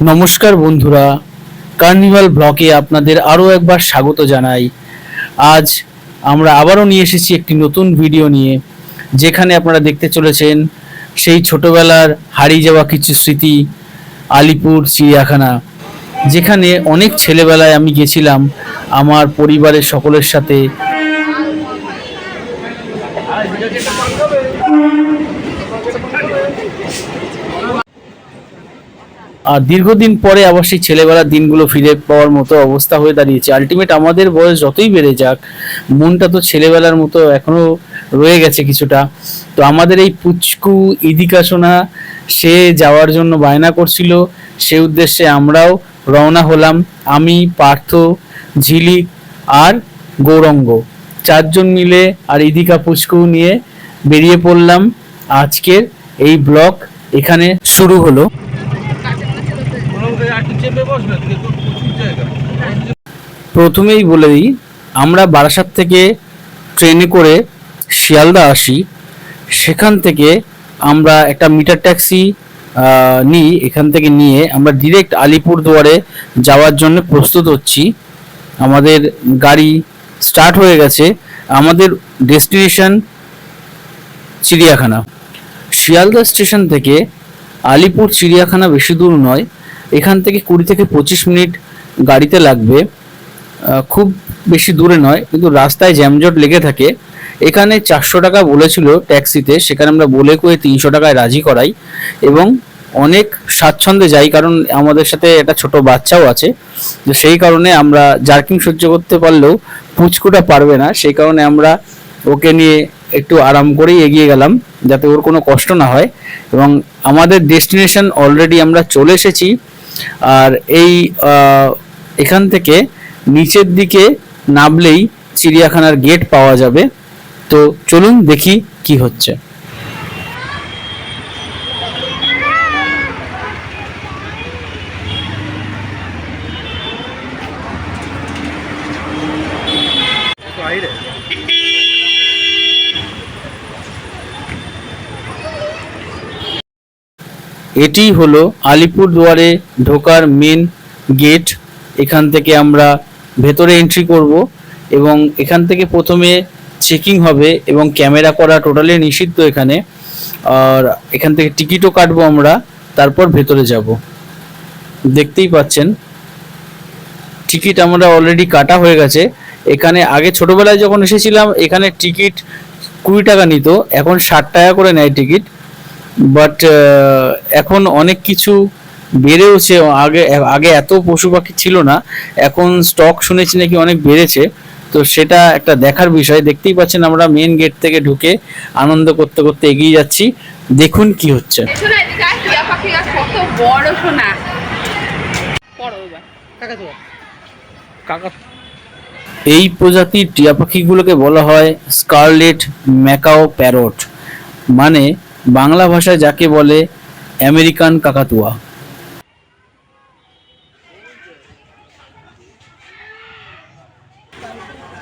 নমস্কার বন্ধুরা কার্নিভাল ব্লকে আপনাদের আরও একবার স্বাগত জানাই। আজ আমরা আবারও নিয়ে এসেছি একটি নতুন ভিডিও নিয়ে, যেখানে আপনারা দেখতে চলেছেন সেই ছোটবেলার হারিয়ে যাওয়া কিছু স্মৃতি, আলিপুর, চিড়িয়াখানা, যেখানে অনেক ছেলেবেলায় আমি গেছিলাম আমার পরিবারের সকলের সাথে। দীর্ঘদিন পরে আবার সেই ছেলেবেলার দিনগুলো ফিরে পাওয়ার মতো অবস্থা হয়ে দাঁড়িয়েছে। আলটিমেট আমাদের বয়স যতই বেড়ে যাক, মনটা তো ছেলেবেলার মতো এখনও রয়ে গেছে কিছুটা। তো আমাদের এই পুচকু ইদিকা সোনা, সে যাওয়ার জন্য বায়না করছিল। সে উদ্দেশ্যে আমরাও রওনা হলাম। আমি, পার্থ ঝিলিক আর গৌরঙ্গ। চারজন মিলে আর ইদিকা পুচকু নিয়ে বেরিয়ে পড়লাম। আজকের এই ব্লগ এখানে শুরু হলো। প্রথমেই বলে দিই, আমরা বারাসাত থেকে ট্রেনে করে শিয়ালদা আসি। সেখান থেকে আমরা একটা মিটার ট্যাক্সি নিই, এখান থেকে নিয়ে আমরা ডিরেক্ট আলিপুর দুয়ারে যাওয়ার জন্য প্রস্তুত হচ্ছি। আমাদের গাড়ি স্টার্ট হয়ে গেছে। আমাদের ডেস্টিনেশন চিড়িয়াখানা। শিয়ালদা স্টেশন থেকে আলিপুর চিড়িয়াখানা বেশি দূর নয় এখান থেকে কুড়ি থেকে পঁচিশ মিনিট গাড়িতে লাগবে খুব বেশি দূরে নয়, কিন্তু রাস্তায় জ্যামজট লেগে থাকে। এখানে চারশো টাকা বলেছিল ট্যাক্সিতে, সেখানে আমরা বলে কয়ে তিনশো টাকায় রাজি করাই। এবং অনেক স্বাচ্ছন্দ্যে যাই, কারণ আমাদের সাথে একটা ছোট বাচ্চাও আছে। তো সেই কারণে আমরা জার্কিং সহ্য করতে পারলেও পুচকুটা পারবে না। সেই কারণে আমরা ওকে নিয়ে একটু আরাম করেই এগিয়ে গেলাম, যাতে ওর কোনো কষ্ট না হয়। এবং আমাদের ডেস্টিনেশন অলরেডি আমরা চলে এসেছি। আর এই এখান থেকে নিচের দিকে নামলেই চিড়িয়াখানার গেট পাওয়া যাবে। তো চলুন দেখি কি হচ্ছে। এটি হলো আলিপুর দুয়ারে ঢোকার মেন গেট এখান থেকে আমরা ভেতরে এন্ট্রি করব এবং এখান থেকে প্রথমে চেকিং হবে এবং ক্যামেরা করা টোটালি নিষিদ্ধ এখানে। আর এখান থেকে টিকিটও কাটবো আমরা, তারপর ভেতরে যাব। দেখতেই পাচ্ছেন টিকিট আমরা অলরেডি কাটা হয়ে গেছে। এখানে আগে ছোটবেলায় যখন এসেছিলাম, এখানে টিকিট কুড়ি টাকা নিত, এখন ষাট টাকা করে নেয় টিকিট বাট এখন অনেক কিছু বেড়েওছে। আগে আগে এত পশু পাখি ছিল না। এখন স্টক শুনেছি নাকি অনেক বেড়েছে। তো সেটা একটা দেখার বিষয়। দেখতেই পাচ্ছেন আমরা মেন গেট থেকে ঢুকে আনন্দ করতে করতে এগিয়ে যাচ্ছি। দেখুন কি হচ্ছে। এই প্রজাতির টিয়া পাখিগুলোকে বলা হয় স্কারলেট ম্যাকাও প্যারট মানে বাংলা ভাষায় যাকে বলে আমেরিকান কাকাতুয়া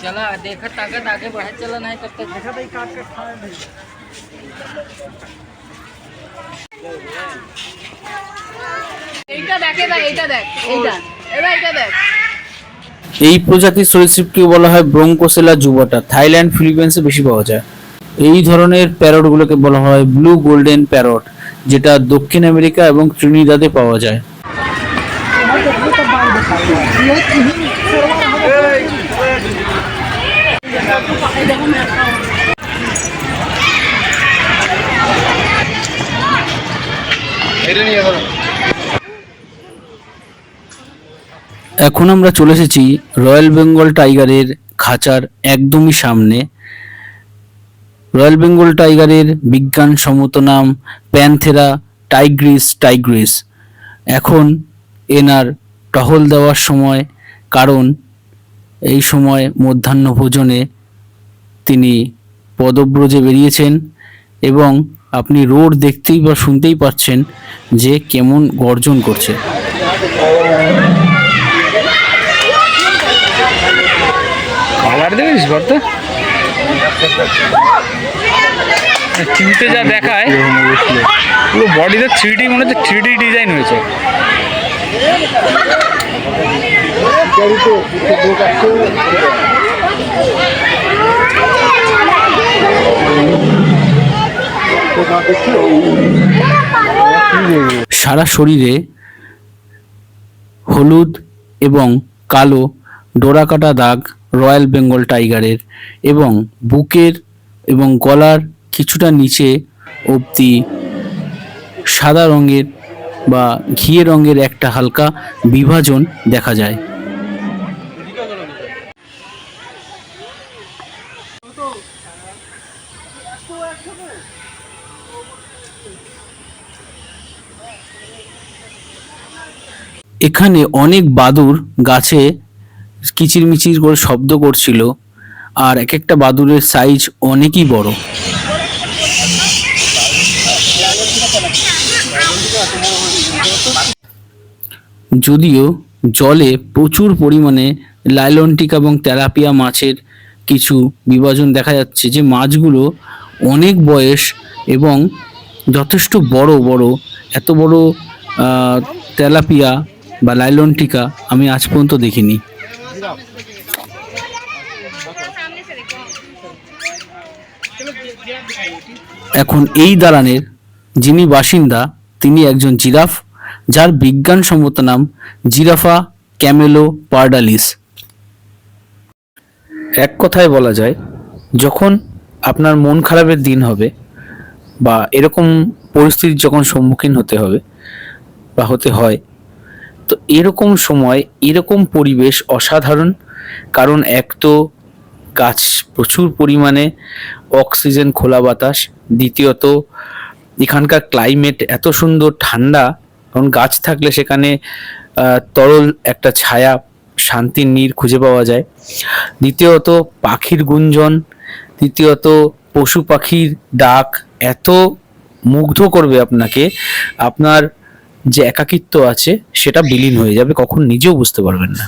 चला देखत ताकत आगे बढ़त चला नहीं तब तक देखा भाई काट के खा এইটা দেখ এবার এইটা দেখ এইটা এবার এইটা দেখ এই প্রজাতির সরীসৃপকে বলা হয় ব্রোঙ্কোসেলা জুবাটা থাইল্যান্ড ফিলিপিন্সে বেশি পাওয়া যায় এই ধরনের প্যারটগুলোকে বলা হয় ব্লু গোল্ডেন প্যারট যেটা দক্ষিণ আমেরিকা এবং ত্রিনিদাদে পাওয়া যায়। এখন আমরা চলে এসেছি রয়্যাল বেঙ্গল টাইগারের খাঁচার একদমই সামনে। রয়্যাল বেঙ্গল টাইগারের বিজ্ঞানসম্মত নাম প্যানথেরা টাইগ্রিস টাইগ্রিস। এখন এনার টহল দেওয়ার সময়, কারণ এই সময় মধ্যাহ্ন ভোজনে তিনি পদব্রজে বেরিয়েছেন এবং আপনি রোড দেখতেই বা শুনতেই পাচ্ছেন যে কেমন গর্জন করছে। দেখিস চিনতে যা দেখায় বডিতে থ্রি ডি মনে হচ্ছে থ্রি ডি ডিজাইন হয়েছে। সারা শরীরে হলুদ এবং কালো ডোরাকাটা দাগ রয়্যাল বেঙ্গল টাইগারের এবং বুকের এবং গলার কিছুটা নিচে অবধি সাদা রঙের বা ঘিয়ে রঙের একটা হালকা বিভাজন দেখা যায়। এখানে অনেক বাদুর গাছে কিচিরমিচির করে শব্দ করছিল, আর এক একটা বাদুরের সাইজ অনেকই বড়। যদিও জলে প্রচুর পরিমাণে লাইলনটিকা এবং তেলাপিয়া মাছের কিছু বিভাজন দেখা যাচ্ছে যে মাছগুলো অনেক বয়স এবং যথেষ্ট বড় বড়, এত বড় তেলাপিয়া বা লাইলনটিকা আমি আজ পর্যন্ত দেখিনি। এখন এই দালানের যিনি বাসিন্দা, তিনি একজন জিরাফ, যার বিজ্ঞানসম্মত নাম জিরাফা ক্যামেলো পার্ডালিস। এক কথায় বলা যায়, যখন আপনার মন খারাপের দিন হবে বা এরকম পরিস্থিতির যখন সম্মুখীন হতে হবে বা হতে হয়, তো এরকম সময়, এরকম পরিবেশ অসাধারণ। কারণ এক তো গাছ প্রচুর পরিমাণে অক্সিজেন খোলা বাতাস। দ্বিতীয়ত, এখানকার ক্লাইমেট এত সুন্দর ঠান্ডা, কারণ গাছ থাকলে সেখানে তরল একটা ছায়া, শান্তির নীর খুঁজে পাওয়া যায়। দ্বিতীয়ত, পাখির গুঞ্জন। তৃতীয়ত, পশু পাখির ডাক এত মুগ্ধ করবে আপনাকে, আপনার যে একাকিত্ব আছে, সেটা বিলীন হয়ে যাবে, কখন নিজেও বুঝতে পারবেন না।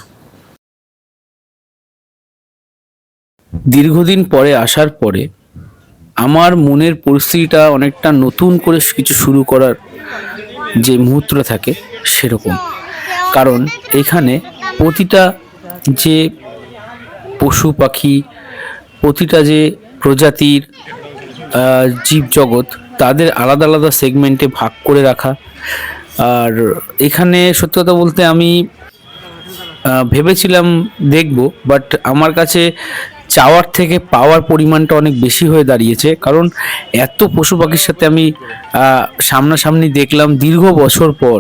দীর্ঘদিন পরে আসার পরে আমার মনের পরিস্থিতিটা অনেকটা নতুন করে কিছু শুরু করার যে মুহূর্তটা থাকে সেরকম। কারণ এখানে প্রতিটা যে পশু পাখি, প্রতিটা যে প্রজাতির জীবজগৎ, তাদের আলাদা আলাদা সেগমেন্টে ভাগ করে রাখা। আর এখানে সত্যি কথা বলতে আমি ভেবেছিলাম দেখব বাট আমার কাছে চাওয়ার থেকে পাওয়ার পরিমাণটা অনেক বেশি হয়ে দাঁড়িয়েছে। কারণ এত পশু পাখির সাথে আমি সামনাসামনি দেখলাম দীর্ঘ বছর পর।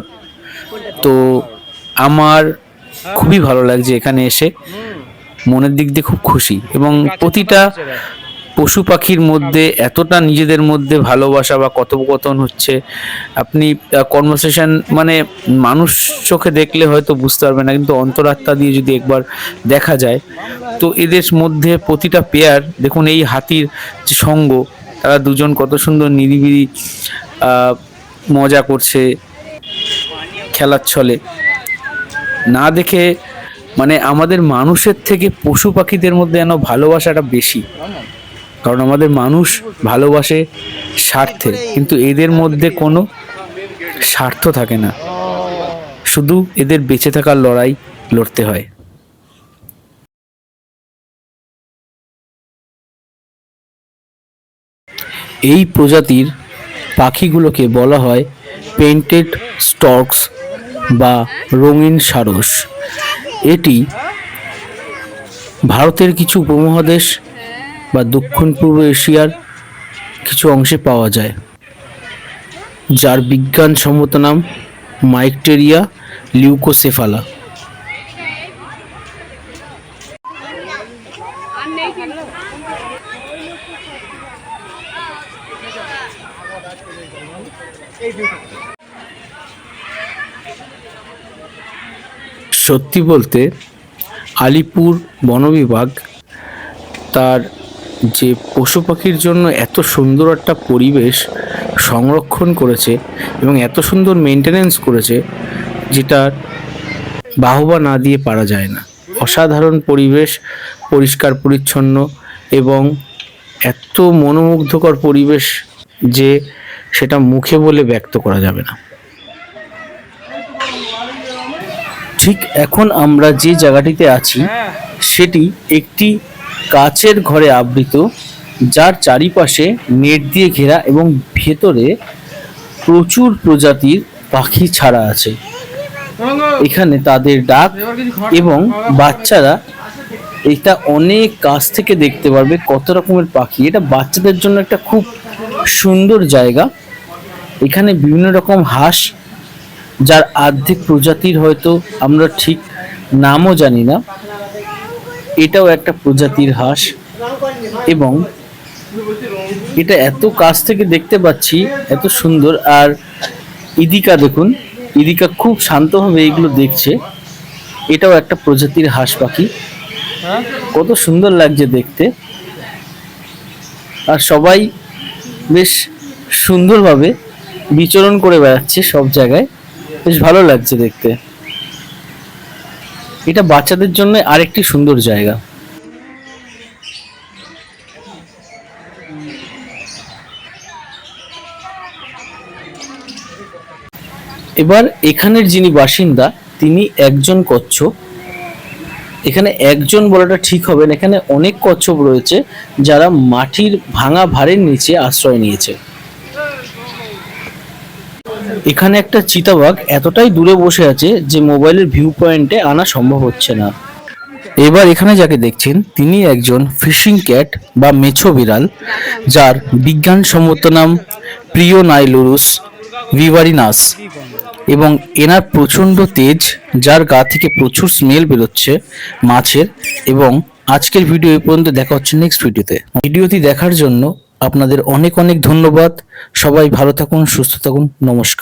তো আমার খুবই ভালো লাগছে এখানে এসে। মনের দিক দিয়ে খুব খুশি এবং প্রতিটা পশু পাখির মধ্যে এতটা নিজেদের মধ্যে ভালোবাসা বা কথোপকথন হচ্ছে, আপনি কনভারসেশন মানে মানুষ চোখে দেখলে হয়তো বুঝতে পারবেন না, কিন্তু অন্তরাত্মা দিয়ে যদি একবার দেখা যায়, তো এদের মধ্যে প্রতিটা পেয়ার দেখুন এই হাতির যে সঙ্গ, তারা দুজন কত সুন্দর নিরিবিলি মজা করছে, খেলার ছলে। না দেখে মানে আমাদের মানুষের থেকে পশু পাখিদের মধ্যে যেন ভালোবাসাটা বেশি। কারণ আমাদের মানুষ ভালোবাসে স্বার্থে, কিন্তু এদের মধ্যে কোনো স্বার্থ থাকে না। শুধু এদের বেঁচে থাকার লড়াই লড়তে হয়। এই প্রজাতির পাখিগুলোকে বলা হয় পেন্টেড স্টর্কস বা রঙিন সারস। এটি ভারতের কিছু উপমহাদেশ বা দক্ষিণ পূর্ব এশিয়ার কিছু অংশে পাওয়া যায়, যার বিজ্ঞান বিজ্ঞানসম্মত নাম মাইকটেরিয়া লিউকোসেফালা। সত্যি বলতে, আলিপুর বন বিভাগ তার যে পশু পাখির জন্য এত সুন্দর একটা পরিবেশ সংরক্ষণ করেছে এবং এত সুন্দর মেনটেনেন্স করেছে যেটার বাহবা না দিয়ে পারা যায় না। অসাধারণ পরিবেশ পরিষ্কার পরিচ্ছন্ন এবং এত মনোমুগ্ধকর পরিবেশ যে সেটা মুখে বলে ব্যক্ত করা যাবে না। ঠিক এখন আমরা যে জায়গাটিতে আছি সেটি একটি কাচের ঘরে আবৃত, যার চারিপাশে নেট দিয়ে ঘেরা এবং ভেতরে প্রচুর প্রজাতির পাখি ছাড়া আছে। এখানে তাদের ডাক এবং বাচ্চারা এটা অনেক কাছ থেকে দেখতে পারবে কত রকমের পাখি। এটা বাচ্চাদের জন্য একটা খুব সুন্দর জায়গা। এখানে বিভিন্ন রকম হাঁস, যার আর্ধেক প্রজাতির হয়তো আমরা ঠিক নামও জানি না। এটাও একটা প্রজাতির হাঁস এবং এটা এত কাছ থেকে দেখতে পাচ্ছি এত সুন্দর। আর ইদিকা দেখুন ইদিকা খুব শান্তভাবে এগুলো দেখছে। এটাও একটা প্রজাতির হাঁস পাখি। কত সুন্দর লাগছে দেখতে। আর সবাই বেশ সুন্দরভাবে বিচরণ করে বেড়াচ্ছে সব জায়গায়। বেশ ভালো লাগছে দেখতে। এটা বাচ্চাদের জন্য আরেকটি সুন্দর জায়গা। এবার এখানের যিনি বাসিন্দা, তিনি একজন কচ্ছপ এখানে একজন বলাটা ঠিক হবে না, এখানে অনেক কচ্ছপ রয়েছে যারা মাটির ভাঙা ভারের নিচে আশ্রয় নিয়েছে। এখানে একটা চিতাবাঘ এতটাই দূরে বসে আছে যে মোবাইলের ভিউ পয়েন্টে আনা সম্ভব হচ্ছে না। এবার এখানে যাকে দেখছেন, তিনি একজন ফিশিং ক্যাট বা মেছো বিড়াল, যার বিজ্ঞানসম্মত নাম প্রিয় নাইলুরুস ভিভারিনাস এবং এনার প্রচণ্ড তেজ, যার গা থেকে প্রচুর স্মেল বেরোচ্ছে মাছের এবং আজকের ভিডিও এই পর্যন্ত দেখা হচ্ছে নেক্সট ভিডিওতে ভিডিওটি দেখার জন্য আপনাদের অনেক অনেক ধন্যবাদ। সবাই ভালো থাকুন, সুস্থ থাকুন, নমস্কার।